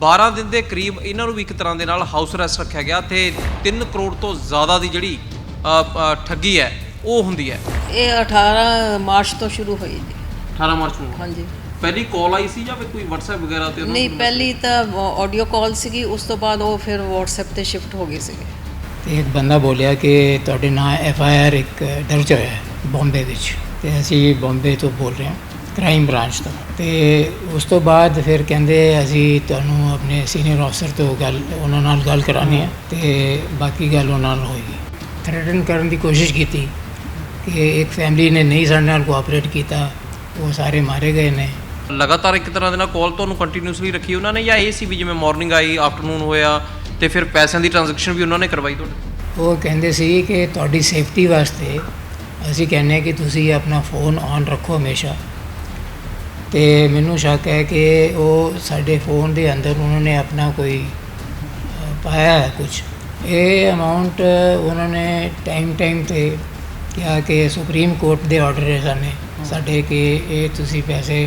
12 ਦਿਨ ਦੇ ਕਰੀਬ ਇਹਨਾਂ ਨੂੰ ਵੀ ਇੱਕ ਤਰ੍ਹਾਂ ਦੇ ਨਾਲ ਹਾਊਸ ਅਰੈਸਟ ਰੱਖਿਆ ਗਿਆ ਤੇ 3 ਕਰੋੜ ਤੋਂ ਜ਼ਿਆਦਾ ਦੀ ਜਿਹੜੀ ਠੱਗੀ ਹੈ ਉਹ ਹੁੰਦੀ ਹੈ। ਇਹ 18 ਮਾਰਚ ਤੋਂ ਸ਼ੁਰੂ ਹੋਈ ਜੀ। 18 ਮਾਰਚ ਨੂੰ ਹਾਂਜੀ। ਪਹਿਲੀ ਕਾਲ ਆਈ ਸੀ ਜਾਂ ਫਿਰ ਕੋਈ WhatsApp ਵਗੈਰਾ ਤੇ ਨਹੀਂ ਪਹਿਲੀ ਤਾਂ ਆਡੀਓ ਕਾਲ ਸੀਗੀ ਉਸ ਤੋਂ ਬਾਅਦ ਉਹ ਫਿਰ WhatsApp ਤੇ ਸ਼ਿਫਟ ਹੋ ਗਏ ਸੀਗੇ। ਤੇ ਇੱਕ ਬੰਦਾ ਬੋਲਿਆ ਕਿ ਤੁਹਾਡੇ ਨਾਂ ਐਫ ਆਈ ਆਰ ਇੱਕ ਦਰਜ ਹੋਇਆ ਹੈ ਬੰਬੇ ਵਿੱਚ। ਤੇ ਅਸੀਂ ਬੰਬੇ ਤੋਂ ਬੋਲ ਰਹੇ ਹਾਂ। ਕ੍ਰਾਈਮ ਬ੍ਰਾਂਚ ਤੋਂ। ਤੇ ਉਸ ਤੋਂ ਬਾਅਦ ਫਿਰ ਕਹਿੰਦੇ ਅਸੀਂ ਤੁਹਾਨੂੰ ਆਪਣੇ ਸੀਨੀਅਰ ਅਫਸਰ ਤੋਂ ਗੱਲ ਉਹਨਾਂ ਨਾਲ ਗੱਲ ਕਰਾਉਣੀ ਹੈ। ਤੇ ਬਾਕੀ ਗੱਲ ਉਹਨਾਂ ਨਾਲ ਹੋਏਗੀ ਥ੍ਰੈਟਨ ਕਰਨ ਦੀ ਕੋਸ਼ਿਸ਼ ਕੀਤੀ ਕਿ ਇੱਕ ਫੈਮਿਲੀ ਨੇ ਨਹੀਂ ਸਾਡੇ ਨਾਲ ਕੋਆਪਰੇਟ ਕੀਤਾ ਉਹ ਸਾਰੇ ਮਾਰੇ ਗਏ ਨੇ। ਲਗਾਤਾਰ ਇੱਕ ਤਰ੍ਹਾਂ ਦੇ ਨਾਲ ਕਾਲ ਤੁਹਾਨੂੰ ਕੰਟੀਨਿਊਸਲੀ ਰੱਖੀ ਉਹਨਾਂ ਨੇ ਜਾਂ ਇਹ ਸੀ ਵੀ ਜਿਵੇਂ ਮਾਰਨਿੰਗ ਆਈ ਆਫਟਰਨੂਨ ਹੋਇਆ ਤੇ ਫਿਰ ਪੈਸਿਆਂ ਦੀ ਟ੍ਰਾਂਜੈਕਸ਼ਨ ਵੀ ਉਹਨਾਂ ਨੇ ਕਰਵਾਈ ਤੁਹਾਡੇ? ਉਹ ਕਹਿੰਦੇ ਸੀ ਕਿ ਤੁਹਾਡੀ ਸੇਫਟੀ ਵਾਸਤੇ ਅਸੀਂ ਕਹਿੰਦੇ ਹਾਂ ਕਿ ਤੁਸੀਂ ਆਪਣਾ ਫੋਨ ਔਨ ਰੱਖੋ ਹਮੇਸ਼ਾ। ਤੇ ਮੈਨੂੰ ਸ਼ੱਕ ਹੈ ਕਿ ਉਹ ਸਾਡੇ ਫੋਨ ਦੇ ਅੰਦਰ ਉਹਨਾਂ ਨੇ ਆਪਣਾ ਕੋਈ ਪਾਇਆ ਹੈ ਕੁਝ ਇਹ ਅਮਾਉਂਟ ਉਹਨਾਂ ਨੇ ਟਾਈਮ ਟਾਈਮ ਤੇ ਕਿਹਾ ਕਿ ਸੁਪਰੀਮ ਕੋਰਟ ਦੇ ਆਰਡਰ ਹੈ ਸਾਨੇ ਸਾਡੇ ਕਿ ਇਹ ਤੁਸੀਂ ਪੈਸੇ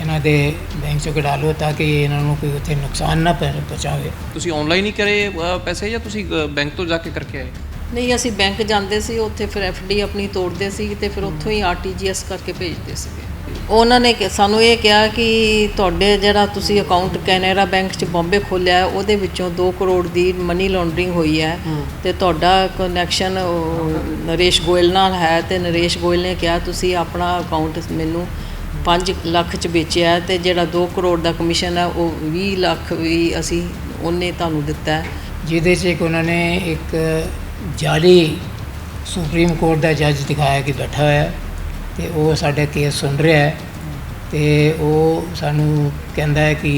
ਇਹਨਾਂ ਦੇ ਬੈਂਕ ਚੋਂ ਕਢਾ ਲਓ ਤਾਂ ਕਿ ਇਹਨਾਂ ਨੂੰ ਕੋਈ ਉੱਥੇ ਨੁਕਸਾਨ ਨਾ ਪਹੁੰ- ਪਹੁੰਚਾਵੇ। ਤੁਸੀਂ ਆਨਲਾਈਨ ਹੀ ਕਰੇ ਪੈਸੇ ਜਾਂ ਤੁਸੀਂ ਬੈਂਕ ਤੋਂ ਜਾ ਕੇ ਕਰਕੇ ਆਏ? ਨਹੀਂ ਅਸੀਂ ਬੈਂਕ ਜਾਂਦੇ ਸੀ ਉੱਥੇ ਫਿਰ ਡੀ ਆਪਣੀ ਤੋੜਦੇ ਸੀ ਤੇ ਫਿਰ ਉੱਥੋਂ ਹੀ ਆਰਟੀਜੀਐਸ ਕਰਕੇ ਭੇਜਦੇ ਸੀਗੇ। ਉਹਨਾਂ ਨੇ ਕਿ- ਸਾਨੂੰ ਇਹ ਕਿਹਾ ਕਿ ਤੁਹਾਡੇ ਜਿਹੜਾ ਤੁਸੀਂ ਅਕਾਊਂਟ ਕੈਨੇਰਾ ਬੈਂਕ 'ਚ ਬੰਬੇ ਖੋਲਿਆ ਹੈ ਉਹਦੇ ਵਿੱਚੋਂ 2 ਕਰੋੜ ਦੀ ਮਨੀ ਲਾਂਡਰਿੰਗ ਹੋਈ ਹੈ। ਤੇ ਤੁਹਾਡਾ ਕਨੈਕਸ਼ਨ ਨਰੇਸ਼ ਗੋਇਲ ਨਾਲ ਹੈ ਤੇ ਨਰੇਸ਼ ਗੋਇਲ ਨੇ ਕਿਹਾ ਤੁਸੀਂ ਆਪਣਾ ਅਕਾਊਂਟ ਮੈਨੂੰ 5 ਲੱਖ 'ਚ ਵੇਚਿਆ ਹੈ ਤੇ ਜਿਹੜਾ 2 ਕਰੋੜ ਦਾ ਕਮਿਸ਼ਨ ਹੈ ਉਹ 20 ਲੱਖ ਵੀ ਅਸੀਂ ਉਹਨੇ ਤੁਹਾਨੂੰ ਦਿੱਤਾ ਹੈ। ਜਿਹਦੇ 'ਚ ਇੱਕ ਉਹਨਾਂ ਨੇ ਇੱਕ ਜਾਲੀ ਸੁਪਰੀਮ ਕੋਰਟ ਦਾ ਜੱਜ ਦਿਖਾਇਆ ਕਿ ਬੈਠਾ ਹੋਇਆ ਹੈ। ਤੇ ਉਹ ਸਾਡਾ ਕੇਸ ਸੁਣ ਰਿਹਾ ਹੈ ਤੇ ਉਹ ਸਾਨੂੰ ਕਹਿੰਦਾ ਹੈ ਕਿ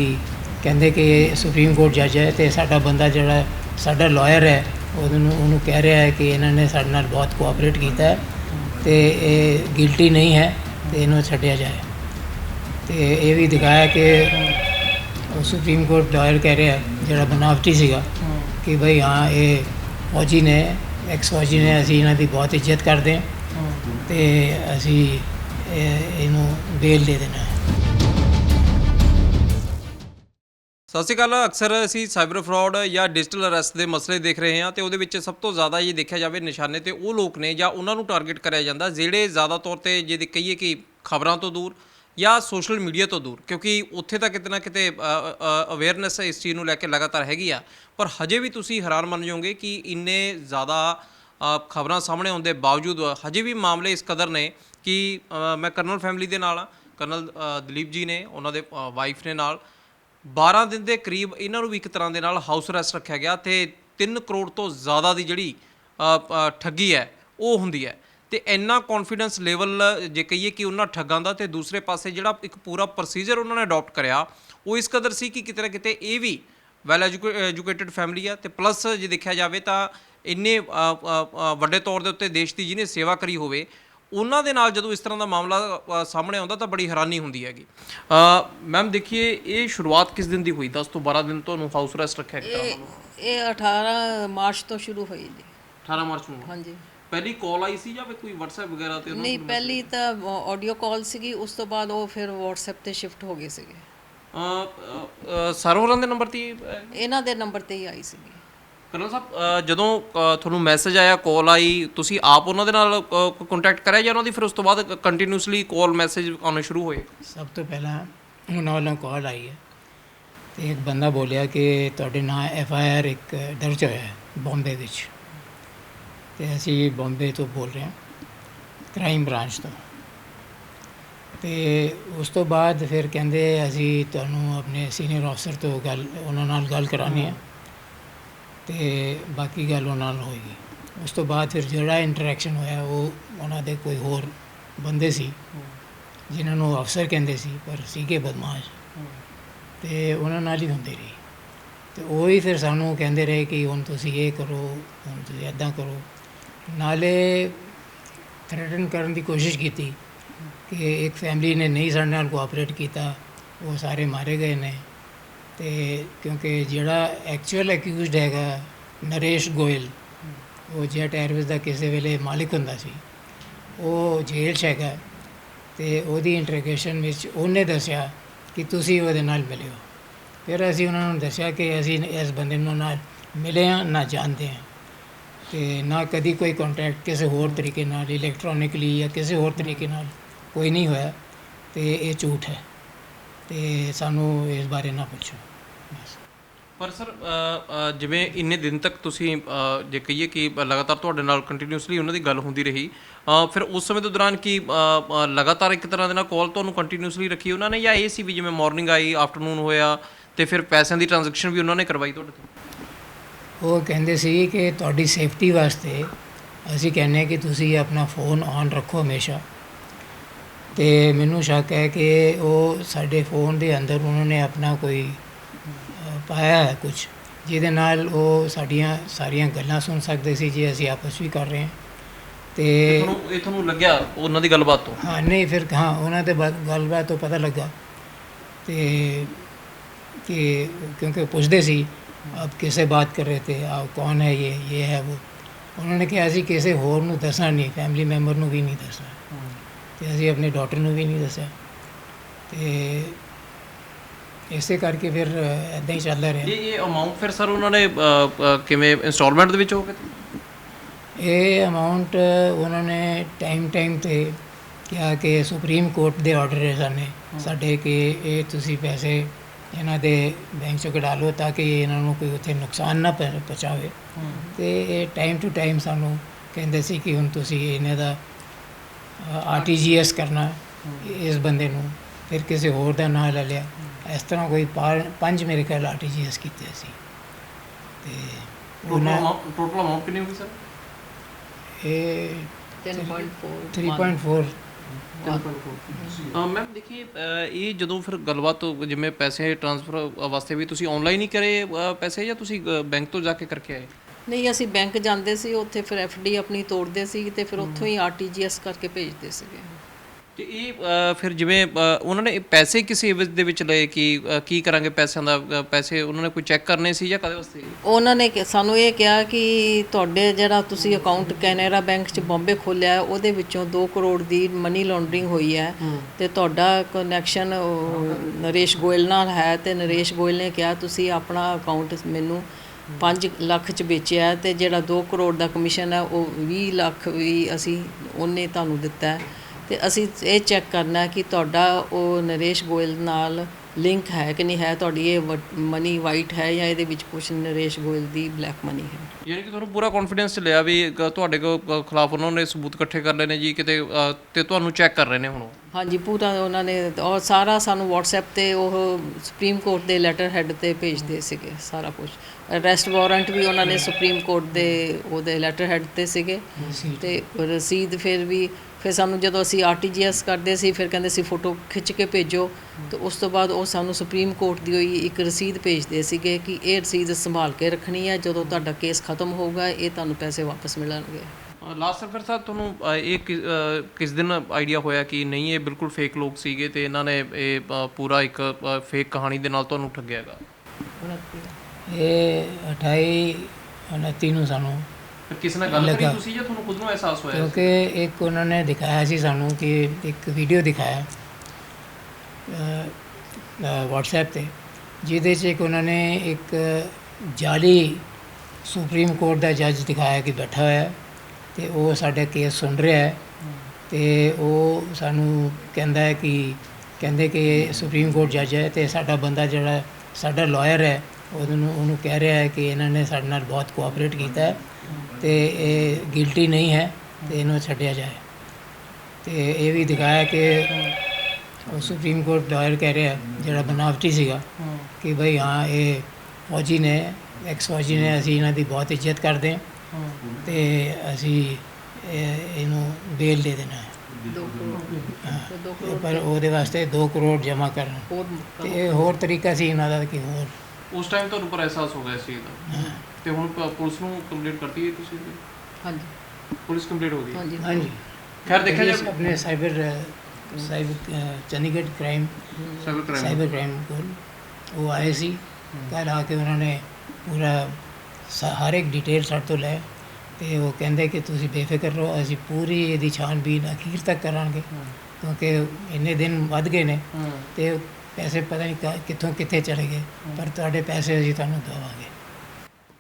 ਕਹਿੰਦੇ ਕਿ ਇਹ ਸੁਪਰੀਮ ਕੋਰਟ ਜੱਜ ਹੈ ਤੇ ਸਾਡਾ ਬੰਦਾ ਜਿਹੜਾ ਸਾਡਾ ਲਾਇਰ ਹੈ, ਉਹਨੂੰ ਉਹਨੂੰ ਕਹਿ ਰਿਹਾ ਹੈ ਕਿ ਇਹਨਾਂ ਨੇ ਸਾਡੇ ਨਾਲ ਬਹੁਤ ਕੋਆਪਰੇਟ ਕੀਤਾ ਹੈ ਤੇ ਇਹ ਗਿਲਟੀ ਨਹੀਂ ਹੈ ਤੇ ਇਹਨੂੰ ਛੱਡਿਆ ਜਾਏ। ਤੇ ਇਹ ਵੀ ਦਿਖਾਇਆ ਕਿ ਉਹ ਸੁਪਰੀਮ ਕੋਰਟ ਲਾਇਰ ਕਹਿ ਰਿਹਾ ਜਿਹੜਾ ਬਨਾਵਟੀ ਸੀਗਾ ਕਿ ਭਈ ਹਾਂ, ਇਹ ਫੌਜੀ ਨੇ ਐਕਸ ਫੌਜੀ ਨੇ, ਅਸੀਂ ਇਹਨਾਂ ਦੀ ਬਹੁਤ ਇੱਜ਼ਤ ਕਰਦੇ ਹਾਂ। ਤੇ ਅਸੀਂ ਇਹਨੂੰ ਬੇਲ ਦੇ ਦੇਣਾ ਹੈ। ਸਤਿ ਸ਼੍ਰੀ ਅਕਾਲ, ਅਕਸਰ ਅਸੀਂ ਸਾਈਬਰ ਫਰਾਡ ਜਾਂ ਡਿਜੀਟਲ ਅਰੈਸਟ ਦੇ ਮਸਲੇ ਦੇਖ ਰਹੇ ਹਾਂ ਤੇ ਉਹਦੇ ਵਿੱਚ ਸਭ ਤੋਂ ਜ਼ਿਆਦਾ ਜੇ ਦੇਖਿਆ ਜਾਵੇ ਨਿਸ਼ਾਨੇ ਤੇ ਉਹ ਲੋਕ ਨੇ ਜਾਂ ਉਹਨਾਂ ਨੂੰ ਟਾਰਗੇਟ ਕਰਿਆ ਜਾਂਦਾ ਜਿਹੜੇ ਜ਼ਿਆਦਾ ਤੌਰ ਤੇ ਜੇ ਦੇ ਕਹੀਏ ਕਿ ਖਬਰਾਂ ਤੋਂ ਦੂਰ ਜਾਂ ਸੋਸ਼ਲ ਮੀਡੀਆ ਤੋਂ ਦੂਰ, ਕਿਉਂਕਿ ਉੱਥੇ ਤਾਂ ਕਿਤੇ ਨਾ ਕਿਤੇ ਅਵੇਅਰਨੈਸ ਇਸ ਚੀਜ਼ ਨੂੰ ਲੈ ਕੇ ਲਗਾਤਾਰ ਹੈਗੀ ਆ। ਪਰ ਹਜੇ ਵੀ ਤੁਸੀਂ ਹੈਰਾਨ ਮੰਨ ਜਾਓਗੇ ਕਿ ਇੰਨੇ ਜ਼ਿਆਦਾ ਖਬਰਾਂ ਸਾਹਮਣੇ ਆਉਣ ਦੇ ਬਾਵਜੂਦ ਹਜੇ ਵੀ ਮਾਮਲੇ ਇਸ ਕਦਰ ਨੇ ਕਿ ਮੈਂ ਕਰਨਲ ਫੈਮਿਲੀ ਦੇ ਨਾਲ ਆ ਕਰਨਲ ਦਲੀਪ ਜੀ ਨੇ, ਉਹਨਾਂ ਦੇ ਵਾਈਫ ਨੇ ਨਾਲ। 12 ਦਿਨ ਦੇ ਕਰੀਬ ਇਹਨਾਂ ਨੂੰ ਵੀ ਇੱਕ ਤਰ੍ਹਾਂ ਦੇ ਨਾਲ ਹਾਊਸ ਅਰੈਸਟ ਰੱਖਿਆ ਗਿਆ ਤੇ 3 ਕਰੋੜ ਤੋਂ ਜ਼ਿਆਦਾ ਦੀ ਜਿਹੜੀ ਠੱਗੀ ਹੈ, ਉਹ ਹੁੰਦੀ ਹੈ। ਤੇ ਇੰਨਾ ਕੌਨਫੀਡੈਂਸ ਲੈਵਲ ਜੇ ਕਹੀਏ ਕਿ ਉਹਨਾਂ ਠੱਗਾਂ ਦਾ ਤੇ ਦੂਸਰੇ ਪਾਸੇ ਜਿਹੜਾ ਇੱਕ ਪੂਰਾ ਪ੍ਰੋਸੀਜਰ ਉਹਨਾਂ ਨੇ ਅਡਾਪਟ ਕਰਿਆ, ਉਹ ਇਸ ਕਦਰ ਸੀ ਕਿ ਕਿਤੇ ਨਾ ਕਿਤੇ ਇਹ ਵੀ ਵੈਲ ਐਜੂਕੇਟਿਡ ਫੈਮਿਲੀ ਆ ਤੇ ਪਲੱਸ ਜੇ ਦੇਖਿਆ ਜਾਵੇ ਤਾਂ ਇੰਨੇ ਵੱਡੇ ਤੌਰ ਦੇ ਉੱਤੇ ਦੇਸ਼ ਦੀ ਜਿਹਨੇ ਸੇਵਾ ਕਰੀ ਹੋਵੇ ਉਹਨਾਂ ਦੇ ਨਾਲ ਜਦੋਂ ਇਸ ਤਰ੍ਹਾਂ ਦਾ ਮਾਮਲਾ ਸਾਹਮਣੇ ਆਉਂਦਾ ਤਾਂ ਬੜੀ ਹੈਰਾਨੀ ਹੁੰਦੀ ਹੈਗੀ। ਮੈਮ ਦੇਖੀਏ ਇਹ ਸ਼ੁਰੂਆਤ ਕਿਸ ਦਿਨ ਦੀ ਹੋਈ? 10 ਤੋਂ 12 ਦਿਨ ਤੁਹਾਨੂੰ ਹਾਊਸ ਅਰੈਸਟ ਰੱਖਿਆ ਗਿਆ। ਇਹ ਇਹ 18 ਮਾਰਚ ਤੋਂ ਸ਼ੁਰੂ ਹੋਈ ਜੀ। 18 ਮਾਰਚ ਨੂੰ ਹਾਂਜੀ। ਪਹਿਲੀ ਕਾਲ ਆਈ ਸੀ ਜਾਂ ਫਿਰ ਕੋਈ WhatsApp ਵਗੈਰਾ ਤੇ ਨਹੀਂ ਪਹਿਲੀ ਤਾਂ ਆਡੀਓ ਕਾਲ ਸੀਗੀ ਉਸ ਤੋਂ ਬਾਅਦ ਉਹ ਫਿਰ WhatsApp ਤੇ ਸ਼ਿਫਟ ਹੋ ਗਏ ਸੀਗੇ। ਅ ਸਰਵਰਾਂ ਦੇ ਨੰਬਰ ਤੇ ਇਹਨਾਂ ਦੇ ਨੰਬਰ ਤੇ ਹੀ ਆਈ ਸੀਗੀ। ਕਰਨਲ ਸਾਹਿਬ ਜਦੋਂ ਤੁਹਾਨੂੰ ਮੈਸੇਜ ਆਇਆ ਕਾਲ ਆਈ, ਤੁਸੀਂ ਆਪ ਉਹਨਾਂ ਦੇ ਨਾਲ ਕੰਟੈਕਟ ਕਰਿਆ ਜਾਂ ਉਹਨਾਂ ਦੀ ਫਿਰ ਉਸ ਤੋਂ ਬਾਅਦ ਕੰਟੀਨਿਊਸਲੀ ਕਾਲ ਮੈਸੇਜ ਆਉਣੇ ਸ਼ੁਰੂ ਹੋਏ? ਸਭ ਤੋਂ ਪਹਿਲਾਂ ਉਹਨਾਂ ਵੱਲੋਂ ਕਾਲ ਆਈ ਹੈ ਤੇ ਇੱਕ ਬੰਦਾ ਬੋਲਿਆ ਕਿ ਤੁਹਾਡੇ ਨਾਂ ਐਫ ਆਈ ਆਰ ਇੱਕ ਦਰਜ ਹੋਇਆ ਹੈ ਬੰਬੇ ਵਿੱਚ। ਤੇ ਅਸੀਂ ਬੰਬੇ ਤੋਂ ਬੋਲ ਰਹੇ ਹਾਂ ਕ੍ਰਾਈਮ ਬ੍ਰਾਂਚ ਤੋਂ। ਤੇ ਉਸ ਤੋਂ ਬਾਅਦ ਫਿਰ ਕਹਿੰਦੇ, ਅਸੀਂ ਤੁਹਾਨੂੰ ਆਪਣੇ ਸੀਨੀਅਰ ਅਫਸਰ ਤੋਂ ਗੱਲ, ਉਹਨਾਂ ਨਾਲ ਗੱਲ ਕਰਾਉਣੀ ਹੈ। ਤੇ ਬਾਕੀ ਗੱਲ ਉਹਨਾਂ ਨਾਲ ਹੋਏਗੀ ਉਸ ਤੋਂ ਬਾਅਦ ਫਿਰ ਜਿਹੜਾ ਇੰਟਰੈਕਸ਼ਨ ਹੋਇਆ, ਉਹ ਉਹਨਾਂ ਦੇ ਕੋਈ ਹੋਰ ਬੰਦੇ ਸੀ, ਜਿਨ੍ਹਾਂ ਨੂੰ ਅਫਸਰ ਕਹਿੰਦੇ ਸੀ, ਪਰ ਸੀਗੇ ਬਦਮਾਸ਼। ਤੇ ਉਹਨਾਂ ਨਾਲ ਹੀ ਹੁੰਦੀ ਰਹੀ। ਤੇ ਉਹ ਹੀ ਫਿਰ ਸਾਨੂੰ ਕਹਿੰਦੇ ਰਹੇ ਕਿ ਹੁਣ ਤੁਸੀਂ ਇਹ ਕਰੋ, ਹੁਣ ਤੁਸੀਂ ਇਦਾਂ ਕਰੋ। ਨਾਲੇ ਥ੍ਰੈਟਨ ਕਰਨ ਦੀ ਕੋਸ਼ਿਸ਼ ਕੀਤੀ ਕਿ ਇੱਕ ਫੈਮਿਲੀ ਨੇ ਨਹੀਂ ਸਾਡੇ ਨਾਲ ਕੋਆਪਰੇਟ ਕੀਤਾ, ਉਹ ਸਾਰੇ ਮਾਰੇ ਗਏ ਨੇ। ਤੇ ਕਿਉਂਕਿ ਜਿਹੜਾ ਐਕਚੁਅਲ ਅਕਿਊਜ਼ਡ ਹੈਗਾ ਨਰੇਸ਼ ਗੋਇਲ, ਉਹ ਜੈਟ 에ਅਰਵੇਜ਼ ਦਾ ਕਿਸੇ ਵੇਲੇ ਮਾਲਿਕ ਹੁੰਦਾ ਸੀ। ਉਹ ਜੇਲ੍ਹ 'ਚ ਹੈਗਾ ਤੇ ਉਹਦੀ ਇੰਟਰੋਗੇਸ਼ਨ ਵਿੱਚ ਉਹਨੇ ਦੱਸਿਆ ਕਿ ਤੁਸੀਂ ਉਹਦੇ ਨਾਲ ਮਿਲਿਓ ਫਿਰ ਅਸੀਂ ਉਹਨਾਂ ਨੂੰ ਦੱਸਿਆ ਕਿ ਅਸੀਂ ਇਸ ਬੰਦੇ ਨੂੰ ਨਾਲ ਮਿਲੇ ਹਾਂ, ਨਾ ਜਾਣਦੇ ਹਾਂ। ਤੇ ਨਾ ਕਦੀ ਕੋਈ ਕੰਟੈਕਟ ਕਿਸੇ ਹੋਰ ਤਰੀਕੇ ਨਾਲ ਇਲੈਕਟ੍ਰੋਨਿਕਲੀ ਜਾਂ ਕਿਸੇ ਹੋਰ ਤਰੀਕੇ ਨਾਲ ਕੋਈ ਨਹੀਂ ਹੋਇਆ ਤੇ ਇਹ ਝੂਠ ਹੈ। ਤੇ ਸਾਨੂੰ ਇਸ ਬਾਰੇ ਨਾ ਪੁੱਛੋ। ਬਸ। ਪਰ ਸਰ ਜਿਵੇਂ ਇੰਨੇ ਦਿਨ ਤੱਕ ਤੁਸੀਂ ਜੇ ਕਹੀਏ ਕਿ ਲਗਾਤਾਰ ਤੁਹਾਡੇ ਨਾਲ ਕੰਟੀਨਿਊਸਲੀ ਉਹਨਾਂ ਦੀ ਗੱਲ ਹੁੰਦੀ ਰਹੀ ਫਿਰ ਉਸ ਸਮੇਂ ਦੇ ਦੌਰਾਨ ਕੀ ਲਗਾਤਾਰ ਇੱਕ ਤਰ੍ਹਾਂ ਦੇ ਨਾਲ ਕਾਲ ਤੁਹਾਨੂੰ ਕੰਟੀਨਿਊਸਲੀ ਰੱਖੀ ਉਹਨਾਂ ਨੇ ਜਾਂ ਇਹ ਸੀ ਵੀ ਜਿਵੇਂ ਮਾਰਨਿੰਗ ਆਈ ਆਫਟਰਨੂਨ ਹੋਇਆ ਤੇ ਫਿਰ ਪੈਸਿਆਂ ਦੀ ਟ੍ਰਾਂਜੈਕਸ਼ਨ ਵੀ ਉਹਨਾਂ ਨੇ ਕਰਵਾਈ ਤੁਹਾਡੇ ਤੋਂ? ਉਹ ਕਹਿੰਦੇ ਸੀ ਕਿ ਤੁਹਾਡੀ ਸੇਫਟੀ ਵਾਸਤੇ ਅਸੀਂ ਕਹਿੰਦੇ ਹਾਂ ਕਿ ਤੁਸੀਂ ਆਪਣਾ ਫੋਨ ਔਨ ਰੱਖੋ ਹਮੇਸ਼ਾ। ਤੇ ਮੈਨੂੰ ਸ਼ੱਕ ਹੈ ਕਿ ਉਹ ਸਾਡੇ ਫੋਨ ਦੇ ਅੰਦਰ ਉਹਨਾਂ ਨੇ ਆਪਣਾ ਕੋਈ ਪਾਇਆ ਹੈ ਕੁਝ ਜਿਹਦੇ ਨਾਲ ਉਹ ਸਾਡੀਆਂ ਸਾਰੀਆਂ ਗੱਲਾਂ ਸੁਣ ਸਕਦੇ ਸੀ ਜੇ ਅਸੀਂ ਆਪਸ ਵਿੱਚ ਕਰ ਰਹੇ ਹਾਂ। ਤੇ ਇਹ ਤੁਹਾਨੂੰ ਲੱਗਿਆ ਉਹਨਾਂ ਦੀ ਗੱਲਬਾਤ ਤੋਂ? ਹਾਂ ਨਹੀਂ ਫਿਰ ਹਾਂ ਉਹਨਾਂ ਦੇ ਗੱਲਬਾਤ ਤੋਂ ਪਤਾ ਲੱਗਾ। ਤੇ ਕਿ ਕਿਉਂਕਿ ਪੁੱਛਦੇ ਸੀ ਆਪ ਕਿਸੇ ਬਾਤ ਕਰ ਰਹੇ ਤੇ ਆਪ ਕੌਣ ਹੈ ਇਹ? ਇਹ ਹੈ ਉਹ? ਉਹਨਾਂ ਨੇ ਕਿਹਾ ਸੀ ਕਿਸੇ ਹੋਰ ਨੂੰ ਦੱਸਣਾ ਨਹੀਂ ਫੈਮਿਲੀ ਮੈਂਬਰ ਨੂੰ ਵੀ ਨਹੀਂ ਦੱਸਣਾ। ਤੇ ਅਸੀਂ ਆਪਣੇ ਡਾਟਰ ਨੂੰ ਵੀ ਨਹੀਂ ਦੱਸਿਆ। ਤੇ ਇਸੇ ਕਰਕੇ ਫਿਰ ਇਦਾਂ ਹੀ ਚੱਲਦਾ ਰਿਹਾ। ਇਹ ਇਹ ਅਮਾਉਂਟ ਫਿਰ ਸਰ ਉਹਨਾਂ ਨੇ ਕਿਵੇਂ ਇਨਸਟਾਲਮੈਂਟ ਦੇ ਵਿੱਚ ਹੋ ਗਏ? ਇਹ ਅਮਾਉਂਟ ਉਹਨਾਂ ਨੇ ਟਾਈਮ ਟਾਈਮ ਤੇ ਕਿਹਾ ਕਿ ਸੁਪਰੀਮ ਕੋਰਟ ਦੇ ਆਰਡਰ ਹੈ ਸਾਨੇ। ਸਾਡੇ ਕਿ ਇਹ ਤੁਸੀਂ ਪੈਸੇ ਇਹਨਾਂ ਦੇ ਬੈਂਕ ਚੋਂ ਕਢਾ ਲਓ ਤਾਂ ਕਿ ਇਹਨਾਂ ਨੂੰ ਕੋਈ ਉੱਥੇ ਨੁਕਸਾਨ ਨਾ ਪਹੁੰ- ਪਹੁੰਚਾਵੇ। ਤੇ ਇਹ ਟਾਈਮ ਟੂ ਟਾਈਮ ਸਾਨੂੰ ਕਹਿੰਦੇ ਸੀ ਕਿ ਹੁਣ ਤੁਸੀਂ ਇਹਨਾਂ ਦਾ ਆਰਟੀਜੀਐਸ ਕਰਨਾ ਇਸ ਬੰਦੇ ਨੂੰ ਫਿਰ ਕਿਸੇ ਹੋਰ ਦਾ ਨਾਮ ਲੈ ਲਿਆ। ਇਸ ਤਰ੍ਹਾਂ ਕੋਈ ਪੰਜ ਮੇਰੇ ਖਿਆਲ ਆਰਟੀਜੀਐਸ ਕੀਤੇ ਸੀ। ਤੇ ਉਹਨਾਂ ਟੋਟਲ ਅਮਾਉਂਟ ਕਿੰਨੀ ਹੋ ਗਈ ਸਰ? ਇਹ 10.4 3.4 ਮੈਮ ਦੇਖੀਏ ਅ, ਇਹ ਜਦੋਂ ਫਿਰ ਗੱਲਬਾਤ ਜਿਵੇਂ ਪੈਸੇ ਟ੍ਰਾਂਸਫਰ ਵਾਸਤੇ ਵੀ ਤੁਸੀਂ ਆਨਲਾਈਨ ਹੀ ਕਰੇ ਪੈਸੇ ਜਾਂ ਤੁਸੀਂ ਬੈਂਕ ਤੋਂ ਜਾ ਕੇ ਕਰਕੇ ਆਏ? ਨਹੀਂ ਅਸੀਂ ਬੈਂਕ ਜਾਂਦੇ ਸੀ ਉੱਥੇ ਫਿਰ ਡੀ ਆਪਣੀ ਤੋੜਦੇ ਸੀ ਤੇ ਫਿਰ ਉੱਥੋਂ ਹੀ ਆਰਟੀਜੀਐਸ ਕਰਕੇ ਭੇਜਦੇ ਸੀਗੇ। ਤੇ ਇਹ ਅ, ਫਿਰ ਜਿਵੇਂ ਅ, ਉਹਨਾਂ ਨੇ ਪੈਸੇ ਕਿਸੇ ਐਵਜ ਦੇ ਵਿੱਚ ਲਏ ਕਿ ਅ, ਕੀ ਕਰਾਂਗੇ ਪੈਸਿਆਂ ਦਾ ਅ, ਪੈਸੇ ਉਹਨਾਂ ਨੇ ਕੋਈ ਚੈੱਕ ਕਰਨੇ ਸੀ ਜਾਂ ਕਦੇ ਵਾਸਤੇ? ਉਹਨਾਂ ਨੇ ਕਿ- ਸਾਨੂੰ ਇਹ ਕਿਹਾ ਕਿ ਤੁਹਾਡੇ ਜਿਹੜਾ ਤੁਸੀਂ ਅਕਾਊਂਟ ਕੈਨੇਰਾ ਬੈਂਕ 'ਚ ਬੰਬੇ ਖੋਲਿਆ ਹੈ, ਉਹਦੇ ਵਿੱਚੋਂ 2 ਕਰੋੜ ਦੀ ਮਨੀ ਲਾਂਡਰਿੰਗ ਹੋਈ ਹੈ। ਤੇ ਤੁਹਾਡਾ ਕਨੈਕਸ਼ਨ ਨਰੇਸ਼ ਗੋਇਲ ਨਾਲ ਹੈ ਤੇ ਨਰੇਸ਼ ਗੋਇਲ ਨੇ ਕਿਹਾ ਤੁਸੀਂ ਆਪਣਾ ਅਕਾਊਂਟ ਮੈਨੂੰ ਪੰਜ ਲੱਖ 'ਚ ਵੇਚਿਆ ਅਤੇ ਜਿਹੜਾ 2 ਕਰੋੜ ਦਾ ਕਮਿਸ਼ਨ ਹੈ, ਉਹ 20 ਲੱਖ ਵੀ ਅਸੀਂ ਉਹਨੇ ਤੁਹਾਨੂੰ ਦਿੱਤਾ ਅਤੇ ਅਸੀਂ ਇਹ ਚੈੱਕ ਕਰਨਾ ਕਿ ਤੁਹਾਡਾ ਉਹ ਨਰੇਸ਼ ਗੋਇਲ ਨਾਲ ਲਿੰਕ ਹੈ ਕਿ ਨਹੀਂ ਹੈ ਤੁਹਾਡੀ ਇਹ ਮਨੀ ਵਾਈਟ ਹੈ ਜਾਂ ਇਹਦੇ ਵਿੱਚ ਕੁਝ ਨਰੇਸ਼ ਗੋਇਲ ਦੀ ਬਲੈਕ ਮਨੀ ਹੈ? ਯਾਨੀ ਕਿ ਤੁਹਾਨੂੰ ਪੂਰਾ ਕੌਨਫੀਡੈਂਸ ਲਿਆ ਵੀ ਤੁਹਾਡੇ ਕੋ ਖਿਲਾਫ ਉਹਨਾਂ ਨੇ ਸਬੂਤ ਇਕੱਠੇ ਕਰ ਲਏ ਨੇ ਜੀ ਕਿਤੇ ਤੇ ਤੁਹਾਨੂੰ ਚੈੱਕ ਕਰ ਰਹੇ ਨੇ ਹੁਣ ਹਾਂਜੀ ਪੂਰਾ ਉਹਨਾਂ ਨੇ ਔਰ ਸਾਰਾ ਸਾਨੂੰ WhatsApp ਤੇ ਉਹ ਸੁਪਰੀਮ ਕੋਰਟ ਦੇ ਲੈਟਰ ਹੈੱਡ ਤੇ ਭੇਜਦੇ ਸੀਗੇ ਸਾਰਾ ਕੁਝ ਅਰੈਸਟ ਵਾਰੰਟ ਵੀ ਉਹਨਾਂ ਨੇ ਸੁਪਰੀਮ ਕੋਰਟ ਦੇ ਉਹਦੇ ਲੈਟਰ ਹੈੱਡ ਤੇ ਸੀਗੇ। ਤੇ ਰਸੀਦ ਫਿਰ ਵੀ ਫਿਰ ਸਾਨੂੰ ਜਦੋਂ ਅਸੀਂ ਆਰਟੀਜੀਐਸ ਕਰਦੇ ਸੀ ਫਿਰ ਕਹਿੰਦੇ ਸੀ ਫੋਟੋ ਖਿੱਚ ਕੇ ਭੇਜੋ। ਤੇ ਉਸ ਤੋਂ ਬਾਅਦ ਉਹ ਸਾਨੂੰ ਸੁਪਰੀਮ ਕੋਰਟ ਦੀ ਹੋਈ ਇੱਕ ਰਸੀਦ ਭੇਜਦੇ ਸੀਗੇ ਕਿ ਇਹ ਰਸੀਦ ਸੰਭਾਲ ਕੇ ਰੱਖਣੀ ਹੈ। ਜਦੋਂ ਤੁਹਾਡਾ ਕੇਸ ਖਤਮ ਹੋਊਗਾ ਇਹ ਤੁਹਾਨੂੰ ਪੈਸੇ ਵਾਪਸ ਮਿਲਣਗੇ। ਲਾਸਟ ਫਿਰ ਸਰ ਤੁਹਾਨੂੰ ਅ, ਇਹ ਕਿ- ਅ, ਕਿਸ ਦਿਨ ਆਈਡੀਆ ਹੋਇਆ ਕਿ ਨਹੀਂ ਇਹ ਬਿਲਕੁਲ ਫੇਕ ਲੋਕ ਸੀਗੇ ਤੇ ਇਹਨਾਂ ਨੇ ਇਹ ਅ, ਪੂਰਾ ਇੱਕ ਫੇਕ ਕਹਾਣੀ ਦੇ ਨਾਲ ਤੁਹਾਨੂੰ ਠੱਗਿਆ ਹੈਗਾ? ਇਹ 28 29 ਨੂੰ ਸਾਨੂੰ ਫਿਰ ਕਿਸੇ ਨਾਲ ਗੱਲ ਕਰੀ ਤੁਸੀਂ ਜਾਂ ਤੁਹਾਨੂੰ ਖੁਦ ਨੂੰ ਅਹਿਸਾਸ ਹੋਇਆ? ਕਿਉਂਕਿ ਇੱਕ ਉਹਨਾਂ ਨੇ ਦਿਖਾਇਆ ਸੀ ਸਾਨੂੰ ਕਿ ਇੱਕ ਵੀਡੀਓ ਦਿਖਾਇਆ WhatsApp ਤੇ ਜਿਹਦੇ 'ਚ ਇੱਕ ਉਹਨਾਂ ਨੇ ਇੱਕ ਜਾਲੀ ਸੁਪਰੀਮ ਕੋਰਟ ਦਾ ਜੱਜ ਦਿਖਾਇਆ ਕਿ ਬੈਠਾ ਹੋਇਆ ਤੇ ਉਹ ਸਾਡਾ ਕੇਸ ਸੁਣ ਰਿਹਾ ਹੈ ਤੇ ਉਹ ਸਾਨੂੰ ਕਹਿੰਦਾ ਹੈ ਕਿ ਕਹਿੰਦੇ ਕਿ ਸੁਪਰੀਮ ਕੋਰਟ ਜੱਜ ਹੈ ਤੇ ਸਾਡਾ ਬੰਦਾ ਜਿਹੜਾ ਸਾਡਾ ਲਾਇਰ ਹੈ ਉਹਨੂੰ ਉਹਨੂੰ ਕਹਿ ਰਿਹਾ ਹੈ ਕਿ ਇਹਨਾਂ ਨੇ ਸਾਡੇ ਨਾਲ ਬਹੁਤ ਕੋਆਪਰੇਟ ਕੀਤਾ ਹੈ ਤੇ ਇਹ ਗਿਲਟੀ ਨਹੀਂ ਹੈ ਤੇ ਇਹਨੂੰ ਛੱਡਿਆ ਜਾਏ। ਤੇ ਇਹ ਵੀ ਦਿਖਾਇਆ ਕਿ ਉਹ ਸੁਪਰੀਮ ਕੋਰਟ ਲਾਇਰ ਕਹਿ ਰਿਹਾ ਜਿਹੜਾ ਬਨਾਵਟੀ ਸੀਗਾ ਕਿ ਭਈ ਹਾਂ ਇਹ ਫੌਜੀ ਨੇ ਐਕਸ ਫੌਜੀ ਨੇ ਅਸੀਂ ਇਹਨਾਂ ਦੀ ਬਹੁਤ ਇੱਜ਼ਤ ਕਰਦੇ ਹਾਂ ਤੇ ਅਸੀਂ ਇਹ- ਇਹਨੂੰ ਬੇਲ ਦੇ ਦੇਣਾ ਹੈ। 2 ਕਰੋੜ। ਤੇ 2 ਤੇ ਪਰ ਉਹਦੇ ਵਾਸਤੇ 2 ਕਰੋੜ ਜਮ੍ਹਾਂ ਕਰਨ। ਤੇ ਇਹ ਹੋਰ ਤਰੀਕਾ ਸੀ ਇਹਨਾਂ ਦਾ ਕਿ ਹੋਰ ਉਸ ਟਾਈਮ ਤੁਹਾਨੂੰ ਪਰ ਅਹਿਸਾਸ ਹੋ ਗਿਆ ਇਸ ਚੀਜ਼ ਦਾ। ਤੇ ਹੁਣ ਪ- ਪੁਲਿਸ ਨੂੰ ਕੰਪਲੀਟ ਕਰਤੀ ਹੈ ਤੁਸੀਂ ਹਾਂਜੀ। ਪੁਲਿਸ ਕੰਪਲੀਟ ਹੋ ਗਈ। ਹਾਂਜੀ। ਹਾਂਜੀ। ਖੈਰ ਦੇਖਿਆ ਜਾਏ ਆਪਣੇ cyber cyber Chandigarh crime cyber crime ਕੋਲ। ਉਹ ਆਏ ਸੀ। ਕੱਲ੍ਹ ਆ ਕੇ ਉਹਨਾਂ ਨੇ ਪੂਰਾ ਸ- ਹਰ ਇੱਕ ਡਿਟੇਲ ਸਾਡੇ ਤੋਂ ਲੈ ਤੇ ਉਹ ਕਹਿੰਦੇ ਕਿ ਤੁਸੀਂ ਬੇਫਿਕਰ ਰਹੋ ਅਸੀਂ ਪੂਰੀ ਇਹਦੀ ਛਾਣਬੀਨ ਅਖੀਰ ਤੱਕ ਕਰਾਂਗੇ। ਕਿਉਂਕਿ ਇੰਨੇ ਦਿਨ ਵੱਧ ਗਏ ਨੇ। ਤੇ ਪੈਸੇ ਪਤਾ ਨਹੀਂ ਕਾ- ਕਿੱਥੋਂ ਕਿੱਥੇ ਚਲੇ ਗਏ ਪਰ ਤੁਹਾਡੇ ਪੈਸੇ ਅਸੀਂ ਤੁਹਾਨੂੰ ਦੇਵਾਂਗੇ।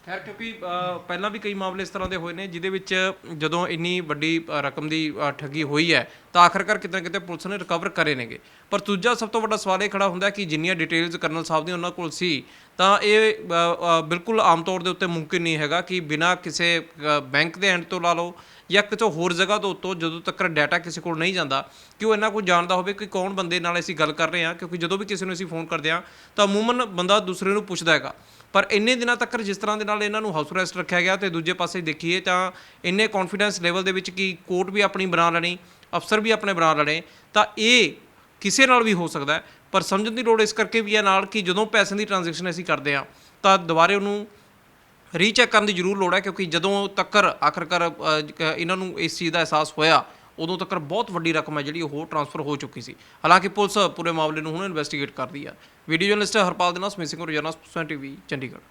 ਖੈਰ ਕਿਉਂਕਿ ਅ, ਪਹਿਲਾਂ ਵੀ ਕਈ ਮਾਮਲੇ ਇਸ ਤਰ੍ਹਾਂ ਦੇ ਹੋਏ ਨੇ ਜਿਹਦੇ ਵਿੱਚ ਜਦੋਂ ਇੰਨੀ ਵੱਡੀ ਅ, ਰਕਮ ਦੀ ਅ, ਠੱਗੀ ਹੋਈ ਹੈ ਤਾਂ ਆਖਰਕਾਰ ਕਿਤੇ ਨਾ ਕਿਤੇ ਪੁਲਿਸ ਨੇ ਰਿਕਵਰ ਕਰੇ ਨੇਗੇ। ਪਰ ਦੂਜਾ ਸਭ ਤੋਂ ਵੱਡਾ ਸਵਾਲ ਇਹ ਖੜਾ ਹੁੰਦਾ ਕਿ ਜਿੰਨੀਆਂ ਡਿਟੇਲਸ ਕਰਨਲ ਸਾਹਿਬ ਦੀਆਂ ਉਹਨਾਂ ਕੋਲ ਸੀ ਤਾਂ ਇਹ ਅ, ਅ, ਬਿਲਕੁਲ ਆਮ ਤੌਰ ਦੇ ਉੱਤੇ ਮੁਮਕਿਨ ਨਹੀਂ ਹੈਗਾ ਕਿ ਬਿਨਾਂ ਕਿਸੇ ਅ, ਬੈਂਕ ਦੇ ਐਂਡ ਤੋਂ ਲਾ ਲਓ ਜਾਂ ਕਿਸੇ ਹੋਰ ਜਗ੍ਹਾ ਤੋਂ ਉੱਤੋਂ ਜਦੋਂ ਤੱਕ ਡਾਟਾ ਕਿਸੇ ਕੋਲ ਨਹੀਂ ਜਾਂਦਾ ਕਿ ਉਹ ਇੰਨਾ ਕੁਝ ਜਾਣਦਾ ਹੋਵੇ ਕਿ ਕੌਣ ਬੰਦੇ ਨਾਲ ਅਸੀਂ ਗੱਲ ਕਰ ਰਹੇ ਹਾਂ ਕਿਉਂਕਿ ਜਦੋਂ ਵੀ ਕਿਸੇ ਨੂੰ ਅਸੀਂ ਫੋਨ ਕਰਦੇ ਹਾਂ ਤਾਂ ਅਮੂਮਨ ਬੰਦਾ ਦੂਸਰੇ ਨੂੰ ਪੁੱਛਦਾ ਹੈਗਾ। ਪਰ ਇੰਨੇ ਦਿਨਾਂ ਤੱਕ ਜਿਸ ਤਰ੍ਹਾਂ ਦੇ ਨਾਲ ਇਹਨਾਂ ਨੂੰ ਹਾਊਸ ਅਰੈਸਟ ਰੱਖਿਆ ਗਿਆ ਤੇ ਦੂਜੇ ਪਾਸੇ ਦੇਖੀਏ ਤਾਂ ਇੰਨੇ ਕੌਨਫੀਡੈਂਸ ਲੈਵਲ ਦੇ ਵਿੱਚ ਕਿ ਕੋਰਟ ਵੀ ਆਪਣੀ ਬਣਾ ਲੈਣੀ, ਅਫਸਰ ਵੀ ਆਪਣੇ ਬਣਾ ਲੈਣੇ, ਤਾਂ ਇਹ ਕਿਸੇ ਨਾਲ ਵੀ ਹੋ ਸਕਦਾ ਪਰ ਸਮਝਣ ਦੀ ਲੋੜ ਇਸ ਕਰਕੇ ਵੀ ਹੈ ਨਾਲ ਕਿ ਜਦੋਂ ਪੈਸੇ ਦੀ ਟ੍ਰਾਂਜੈਕਸ਼ਨ ਅਸੀਂ ਕਰਦੇ ਹਾਂ, ਤਾਂ ਦੁਬਾਰੇ ਉਹਨੂੰ ਰੀਚੈਕ ਕਰਨ ਦੀ ਜ਼ਰੂਰ ਲੋੜ ਹੈ ਕਿਉਂਕਿ ਜਦੋਂ ਤੱਕ ਆਖਰਕਾਰ ਇਹਨਾਂ ਨੂੰ ਇਸ ਚੀਜ਼ ਦਾ ਅਹਿਸਾਸ ਹੋਇਆ ਉਦੋਂ ਤੱਕ ਬਹੁਤ ਵੱਡੀ ਰਕਮ ਹੈ ਜਿਹੜੀ ਉਹ ਟ੍ਰਾਂਸਫਰ ਹੋ ਚੁੱਕੀ ਸੀ। ਹਾਲਾਂਕਿ ਪੁਲਿਸ ਪੂਰੇ ਮਾਮਲੇ ਨੂੰ ਹੁਣ ਇਨਵੈਸਟੀਗੇਟ ਕਰਦੀ ਰਹੀ ਹੈ ਵੀਡੀਓ ਜਰਨਲਿਸਟ ਹਰਪਾਲ ਦੇ ਨਾਲ ਸਮਿਸਿੰਗ ਰੋਜ਼ਾਨਾ ਸਪੋਕਸਨ ਟੀਵੀ, ਚੰਡੀਗੜ੍ਹ।